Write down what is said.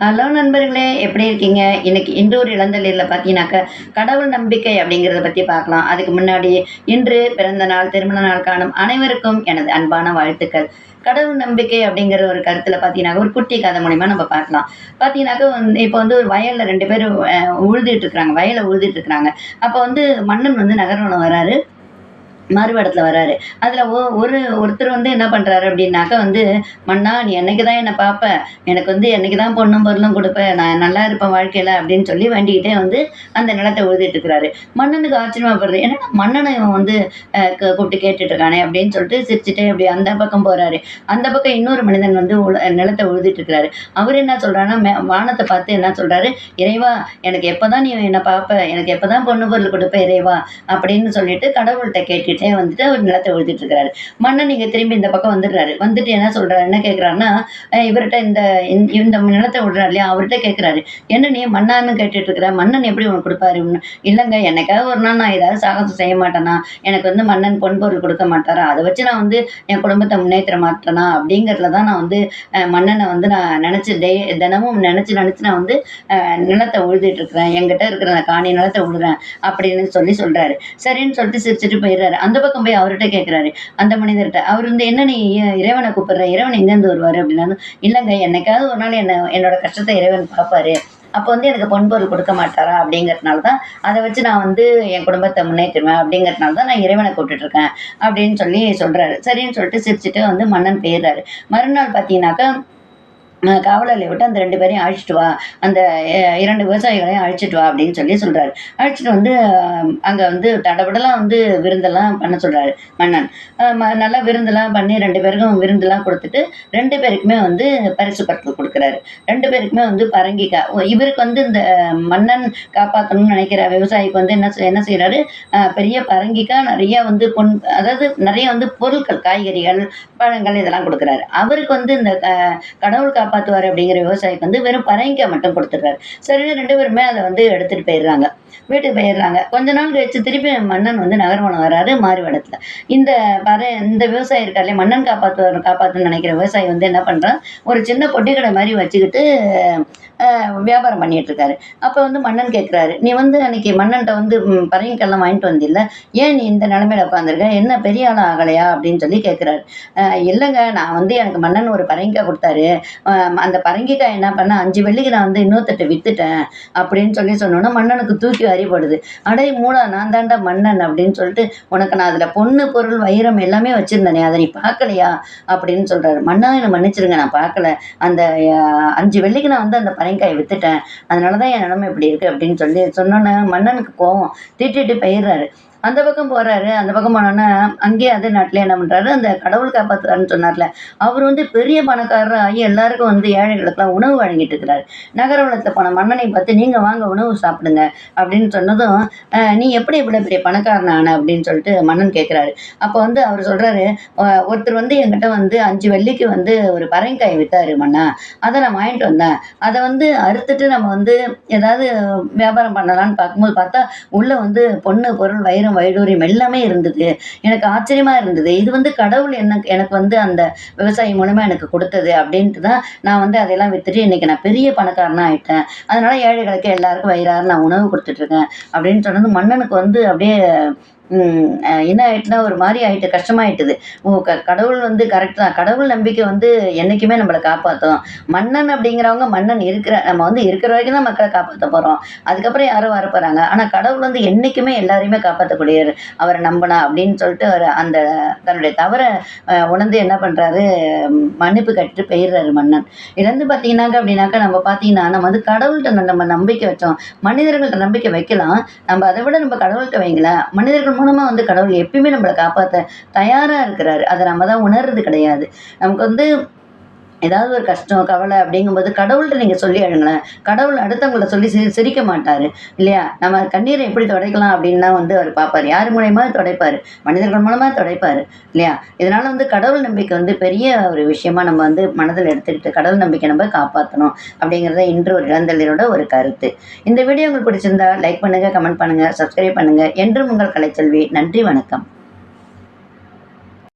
Hello நண்பர்களே எப்படி இருக்கீங்க? இன்னைக்கு இன்று ஒரு இளந்தளிரில் பார்த்தீங்கன்னாக்க கடவுள் நம்பிக்கை அப்படிங்கிறத பற்றி பார்க்கலாம். அதுக்கு முன்னாடி இன்று பிறந்த நாள் திருமண நாள் காணும் அனைவருக்கும் எனது அன்பான வாழ்த்துக்கள். கடவுள் நம்பிக்கை அப்படிங்கிற ஒரு கருத்தில் பார்த்தீங்கன்னாக்க ஒரு குட்டி கதை மூலிமா நம்ம பார்க்கலாம். பார்த்தீங்கன்னாக்க வந்து இப்போ வந்து ஒரு வயலில் ரெண்டு பேரும் உழுதுட்டு இருக்கிறாங்க வயலை உழுதுட்டு இருக்கிறாங்க. அப்போ வந்து மன்னன் வந்து நகர்வனம் வராரு. மாறுவேடத்தில் வராரு. அதில் ஒரு ஒருத்தர் வந்து என்ன பண்ணுறாரு அப்படின்னாக்க வந்து மன்னா நீ என்னைக்கு தான் என்னை பார்ப்ப எனக்கு வந்து என்னைக்கு தான் பொண்ணும் பொருளும் கொடுப்பேன் நான் நல்லா இருப்பேன் வாழ்க்கையில் அப்படின்னு சொல்லி வேண்டிக்கிட்டே வந்து அந்த நிலத்தை உழுதுட்டு இருக்கிறாரு. மன்னனுக்கு ஆச்சரியமாப்படுறது ஏன்னா மன்னனை இவன் வந்து கூப்பிட்டு கேட்டுட்டு இருக்கானே அப்படின்னு சொல்லிட்டு சிரிச்சுட்டே அப்படி அந்த பக்கம் போகிறாரு அந்த பக்கம் இன்னொரு மனிதன் வந்து உழ- நிலத்தை உழுதுட்டு இருக்கிறாரு. அவர் என்ன சொல்கிறாருன்னா மே வானத்தை பார்த்து என்ன சொல்கிறாரு இறைவா எனக்கு எப்போ தான் நீ என்னை பார்ப்ப எனக்கு எப்போ தான் பொண்ணு பொருள் கொடுப்ப இறைவா? அப்படின்னு சொல்லிட்டு கடவுள்கிட்ட கேட்டுட்டு வந்துட்டு அவர் நிலத்தை உழுதிட்டு இருக்கிறாரு மன்னன் இங்கே திரும்பி இந்த பக்கம் வந்துடுறாரு. வந்துட்டு என்ன சொல்றாரு? என்ன கேட்குறாருன்னா இவர்கிட்ட இந்த இந்த- இந்த நிலத்தை விடுறாரு இல்லையா? அவர்கிட்ட கேட்குறாரு என்ன நீ மன்னான்னு கேட்டுட்டு இருக்கிற மன்னன் எப்படி உனக்கு கொடுப்பாரு? இல்லைங்க என்னைக்காவது ஒரு நாள் நான் ஏதாவது சாகசம் செய்ய மாட்டேனா? எனக்கு வந்து மன்னன் பொன்பொருள் கொடுக்க மாட்டாரா? அதை வச்சு நான் வந்து என் குடும்பத்தை முன்னேற்ற மாட்டேனா? அப்படிங்கிறதுல தான் நான் வந்து மன்னனை வந்து நான் நினச்சி டே தினமும் நினச்சி நினச்சி நான் வந்து நிலத்தை உழுதிட்டு இருக்கிறேன் என்கிட்ட இருக்கிற காணி நிலத்தை உழுறேன் அப்படின்னு சொல்லி சொல்றாரு. சரின்னு சொல்லிட்டு சிரிச்சுட்டு போயிடுறாரு. அந்த பக்கம் போய் அவர்கிட்ட கேட்குறாரு அந்த மனிதர்கிட்ட அவர் வந்து என்ன நீ இ- இறைவனை கூப்பிடுற? இறைவன் எங்கேருந்து வருவார்? அப்படின்னா இல்லைங்க என்னைக்காவது ஒரு நாள் என்ன என்னோட கஷ்டத்தை இறைவன் பார்ப்பாரு. அப்போ வந்து எனக்கு பொன்பொருள் கொடுக்க மாட்டாரா? அப்படிங்கிறதுனால தான் அதை வச்சு நான் வந்து என் குடும்பத்தை முன்னேற்றுவேன் அப்படிங்கிறதுனால தான் நான் இறைவனை கூப்பிட்டுட்டு இருக்கேன் அப்படின்னு சொல்லி சொல்கிறாரு சரின்னு சொல்லிட்டு சிரிச்சுட்டு வந்து மன்னன் போயிடுறாரு. மறுநாள் பார்த்தீங்கன்னாக்கா காவலர்களை விட்டு அந்த ரெண்டு பேரையும் அழைச்சிட்டு வா. அந்த இரண்டு விவசாயிகளையும் அழைச்சிட்டு வா அப்படின்னு சொல்லி சொல்கிறாரு அழைச்சிட்டு வந்து அங்கே வந்து தடபடலாம் வந்து விருந்தெல்லாம் பண்ண சொல்கிறாரு மன்னன். ம- நல்லா விருந்தெல்லாம் பண்ணி ரெண்டு பேருக்கும் விருந்தெல்லாம் கொடுத்துட்டு ரெண்டு பேருக்குமே வந்து பரிசு பட்டல் கொடுக்குறாரு. ரெண்டு பேருக்குமே வந்து பரங்கிக்கா. ஓ, இவருக்கு வந்து இந்த மன்னன் காப்பாற்றணும்னு நினைக்கிற விவசாயிக்கு வந்து என்ன என்ன செய்கிறாரு பெரிய பரங்கிக்காய் நிறைய வந்து பொன் அதாவது நிறைய வந்து பொருட்கள் காய்கறிகள் பழங்கள் இதெல்லாம் கொடுக்குறாரு. அவருக்கு வந்து இந்த கடவுள் காப்பாற்றுவார் அப்படிங்கிற விவசாயிக்கு வந்து வெறும் பரங்கிக்காய் மட்டும் கொடுத்துட்றாரு. சரி ரெண்டு பேருமே அதை வந்து எடுத்துகிட்டு போயிடுறாங்க. வீட்டுக்கு போயிடுறாங்க. கொஞ்ச நாள் கழிச்சு திருப்பி மன்னன் வந்து நகர்மணம் வராரு மாறுவேடத்தில் இந்த பற இந்த விவசாயி இருக்கார்ல மன்னன் காப்பாற்றுவார் காப்பாற்றுன்னு நினைக்கிற விவசாயி வந்து என்ன பண்ணுறான் ஒரு சின்ன பொட்டி கடை மாதிரி வச்சுக்கிட்டு வியாபாரம் பண்ணிட்டு இருக்காரு. அப்போ வந்து மன்னன் கேட்குறாரு நீ வந்து அன்னைக்கு மன்னன்ட்ட வந்து பறையங்கெல்லாம் வாங்கிட்டு வந்தில்ல ஏன் நீ இந்த நிலமையில உட்காந்துருக்க என்ன பெரிய ஆள் ஆகலையா? அப்படின்னு சொல்லி கேட்குறாரு இல்லைங்க நான் வந்து எனக்கு மன்னன் ஒரு பரங்கிக்காய் கொடுத்தாரு. அந்த பரங்கிக்காய் என்ன பண்ண அஞ்சு வெள்ளிக்கு நான் வந்து இன்னொருத்தட்ட வித்துட்டேன். அப்படின்னு சொல்லி சொன்னோன்னா மன்னனுக்கு தூக்கி அறிபடுது. அடே மூடா நான் தாண்டா மன்னன் அப்படின்னு சொல்லிட்டு உனக்கு நான் அதில் பொண்ணு பொருள் வைரம் எல்லாமே வச்சுருந்தேனே. அதை நீ பார்க்கலையா? அப்படின்னு சொல்கிறாரு மன்னா என்னை மன்னிச்சிருங்க நான் பார்க்கல. அந்த அஞ்சு வெள்ளிக்கு நான் வந்து அந்த பரங்காயை வித்துட்டேன். அதனால தான் என் நிலமை இப்படி இருக்குது அப்படின்னு சொல்லி சொன்னோன்னே மன்னனுக்கு கோவம். திட்டிட்டு போயிடுறாரு. அந்த பக்கம் போறாரு அந்த பக்கம் போனோன்னா அங்கேயே அதே நாட்டிலே என்ன பண்றாரு அந்த கடவுள் காப்பாத்துறாருன்னு சொன்னார்ல. அவர் வந்து பெரிய பணக்காரர் ஆகி எல்லாருக்கும் வந்து ஏழைகளுக்கெல்லாம் உணவு வழங்கிட்டு இருக்கிறாரு. நகரவளத்தில் போன மன்னனை பார்த்து நீங்கள் வாங்க உணவு சாப்பிடுங்க. அப்படின்னு சொன்னதும் நீ எப்படி இவ்வளோ பெரிய பணக்காரன் ஆன? அப்படின்னு சொல்லிட்டு மன்னன் கேட்குறாரு அப்போ வந்து அவர் சொல்கிறாரு ஒருத்தர் வந்து என்கிட்ட வந்து அஞ்சு வெள்ளிக்கு வந்து ஒரு பரங்காய் வித்தாரு மன்னா. அதை நான் வாங்கிட்டு வந்தேன். அதை வந்து அறுத்துட்டு நம்ம வந்து ஏதாவது வியாபாரம் பண்ணலாம்னு பார்க்கும்போது பார்த்தா உள்ளே வந்து பொண்ணு பொருள் வைரம் வைடூரியம் எல்லாமே இருந்தது. எனக்கு ஆச்சரியமாக இருந்தது. இது வந்து கடவுள் எனக்கு எனக்கு வந்து அந்த விவசாயி மூலமாக எனக்கு கொடுத்தது அப்படின்ட்டு தான் நான் வந்து அதெல்லாம் விற்றுட்டு இன்றைக்கி நான் பெரிய பணக்காரனாக ஆகிட்டேன் அதனால் ஏழைகளுக்கு எல்லாருக்கும் வயிறாறு நான் உணவு கொடுத்துட்ருக்கேன் அப்படின்னு சொன்னது மன்னனுக்கு வந்து அப்படியே என்ன ஆயிட்டுனா ஒரு மாதிரி ஆயிட்டு கஷ்டமாயிட்டுது. ஓ க கடவுள் வந்து கரெக்ட் தான். கடவுள் நம்பிக்கை வந்து என்னைக்குமே நம்மளை காப்பாற்றும் மன்னன் அப்படிங்கிறவங்க மன்னன் இருக்கிற நம்ம வந்து இருக்கிற வரைக்கும் தான் மக்களை காப்பாற்ற போகிறோம் அதுக்கப்புறம் யாரும் வர போகிறாங்க ஆனால் கடவுள் வந்து என்றைக்குமே எல்லாரையுமே காப்பாற்றக்கூடியவர் அவரை நம்பினா அப்படின்னு சொல்லிட்டு அவர் அந்த தன்னுடைய தவறை உணர்ந்து என்ன பண்ணுறாரு மன்னிப்பு கட்டு பெயிடுறாரு மன்னன். இருந்து வந்து பார்த்தீங்கன்னாக்க அப்படின்னாக்கா நம்ம பார்த்தீங்கன்னா நம்ம வந்து கடவுள்கிட்ட நம்ம நம்பிக்கை வச்சோம். மனிதர்கள்ட்ட நம்பிக்கை வைக்கலாம். நம்ம அதை விட நம்ம கடவுள்கிட்ட வைங்களேன். மனிதர்கள் மூலமாக வந்து கடவுள் எப்பயுமே நம்மளை காப்பாற்ற தயாராக இருக்கிறாரு. அதை நம்ம தான் உணர்றது கிடையாது. நமக்கு வந்து ஏதாவது ஒரு கஷ்டம் கவலை அப்படிங்கும்போது கடவுள்கிட்ட நீங்கள் சொல்லி அழுங்களேன். கடவுள் அடுத்தவங்கள்ட்ட சொல்லி சிரி சிரிக்க மாட்டார். இல்லையா? நம்ம கண்ணீரை எப்படி துடைக்கலாம் அப்படின்னா வந்து அவர் பார்ப்பார். யார் மூலயமா துடைப்பார்? மனிதர்கள் மூலமாக துடைப்பார். இல்லையா? இதனால் வந்து கடவுள் நம்பிக்கை வந்து பெரிய ஒரு விஷயமா நம்ம வந்து மனதில் எடுத்துக்கிட்டு கடவுள் நம்பிக்கை நம்ம காப்பாற்றணும் அப்படிங்கிறத இன்று ஒரு இளந்தளிரோட ஒரு கருத்து. இந்த வீடியோ உங்களுக்கு பிடிச்சிருந்தா லைக் பண்ணுங்கள் கமெண்ட் பண்ணுங்கள் சப்ஸ்கிரைப் பண்ணுங்கள் என்றும் உங்கள் கலைச்செல்வி நன்றி வணக்கம்.